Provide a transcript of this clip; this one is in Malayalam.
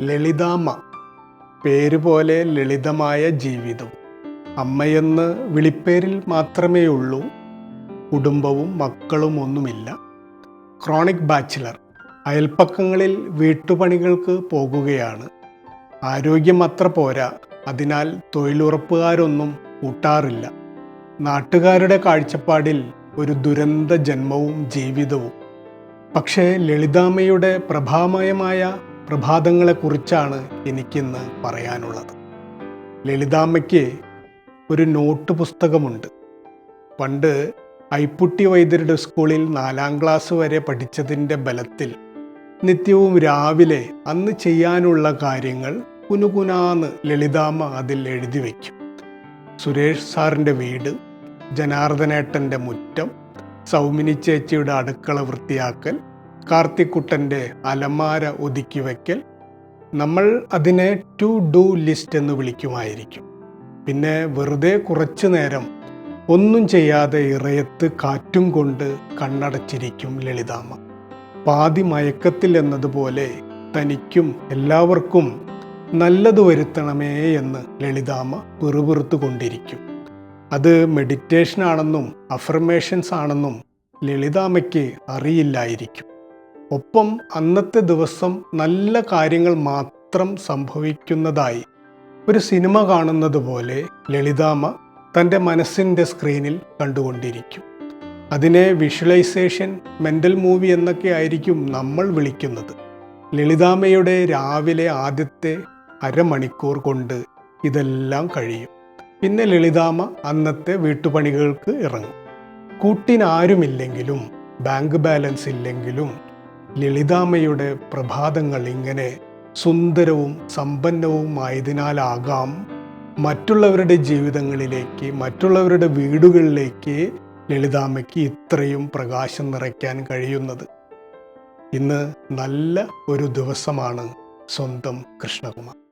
ലളിതാമ്മ. പേരുപോലെ ലളിതമായ ജീവിതം. അമ്മയെന്ന് വിളിപ്പേരിൽ മാത്രമേ ഉള്ളൂ കുടുംബവും മക്കളും ഒന്നുമില്ല. Chronic bachelor. അയൽപ്പക്കങ്ങളിൽ വീട്ടുപണികൾക്ക് പോകുകയാണ്. ആരോഗ്യം അത്ര പോരാ. അതിനാൽ തൊഴിലുറപ്പുകാരൊന്നും കൂട്ടാറില്ല. നാട്ടുകാരുടെ കാഴ്ചപ്പാടിൽ ഒരു ദുരന്ത ജന്മവും ജീവിതവും. പക്ഷേ ലളിതാമ്മയുടെ പ്രഭാമയമായ പ്രഭാതങ്ങളെക്കുറിച്ചാണ് എനിക്കിന്ന് പറയാനുള്ളത്. ലളിതാമ്മയ്ക്ക് ഒരു നോട്ട് പുസ്തകമുണ്ട്. പണ്ട് ഐപ്പുട്ടി വൈദ്യരുടെ സ്കൂളിൽ നാലാം ക്ലാസ് വരെ പഠിച്ചതിന്റെ ബലത്തിൽ നിത്യവും രാവിലെ അന്ന് ചെയ്യാനുള്ള കാര്യങ്ങൾ കുനുകുനാന്ന് ലളിതാമ്മ അതിൽ എഴുതി വയ്ക്കും. സുരേഷ് സാറിന്റെ വീട് ജനാർദ്ദനേട്ടന്റെ മുറ്റം സൗമിനി ചേച്ചിയുടെ അടുക്കള വൃത്തിയാക്കൽ കാർത്തിക്കുട്ടന്റെ അലമാര ഒതുക്കി വയ്ക്കൽ നമ്മൾ അതിനെ ടു ഡു ലിസ്റ്റ് എന്ന് വിളിക്കുമായിരിക്കും. പിന്നെ വെറുതെ കുറച്ചു നേരം ഒന്നും ചെയ്യാതെ ഇറയത്ത് കാറ്റും കൊണ്ട് കണ്ണടച്ചിരിക്കും ലളിതാമ്മ. പാതി മയക്കത്തിൽ എന്നതുപോലെ തനിക്കും എല്ലാവർക്കും നല്ലത് വരുത്തണമേ എന്ന് ലളിതാമ്മ പിറുപിറുത്തു കൊണ്ടിരിക്കും. അത് മെഡിറ്റേഷൻ ആണെന്നും അഫർമേഷൻസ് ആണെന്നും ലളിതാമ്മയ്ക്ക് അറിയില്ലായിരിക്കും. ഒപ്പം അന്നത്തെ ദിവസം നല്ല കാര്യങ്ങൾ മാത്രം സംഭവിക്കുന്നതായി ഒരു സിനിമ കാണുന്നത് പോലെ ലളിതാമ്മ തന്റെ മനസ്സിന്റെ സ്ക്രീനിൽ കണ്ടുകൊണ്ടിരിക്കും. അതിനെ വിഷ്വലൈസേഷൻ മെന്റൽ മൂവി എന്നൊക്കെ ആയിരിക്കും നമ്മൾ വിളിക്കുന്നത്. ലളിതാമ്മയുടെ രാവിലെ ആദ്യത്തെ അരമണിക്കൂർ കൊണ്ട് ഇതെല്ലാം കഴിയും. പിന്നെ ലളിതാമ്മ അന്നത്തെ വീട്ടുപണികൾക്ക് ഇറങ്ങും. കൂട്ടിനാരുമില്ലെങ്കിലും ബാങ്ക് ബാലൻസ് ഇല്ലെങ്കിലും ലളിതാമ്മയുടെ പ്രഭാതങ്ങൾ ഇങ്ങനെ സുന്ദരവും സമ്പന്നവുമായതിനാലാകാം മറ്റുള്ളവരുടെ ജീവിതങ്ങളിലേക്ക് മറ്റുള്ളവരുടെ വീടുകളിലേക്ക് ലളിതാമ്മയ്ക്ക് ഇത്രയും പ്രകാശം നിറയ്ക്കാൻ കഴിയുന്നത്. ഇന്ന് നല്ല ഒരു ദിവസമാണ് സ്വന്തം കൃഷ്ണകുമാർ.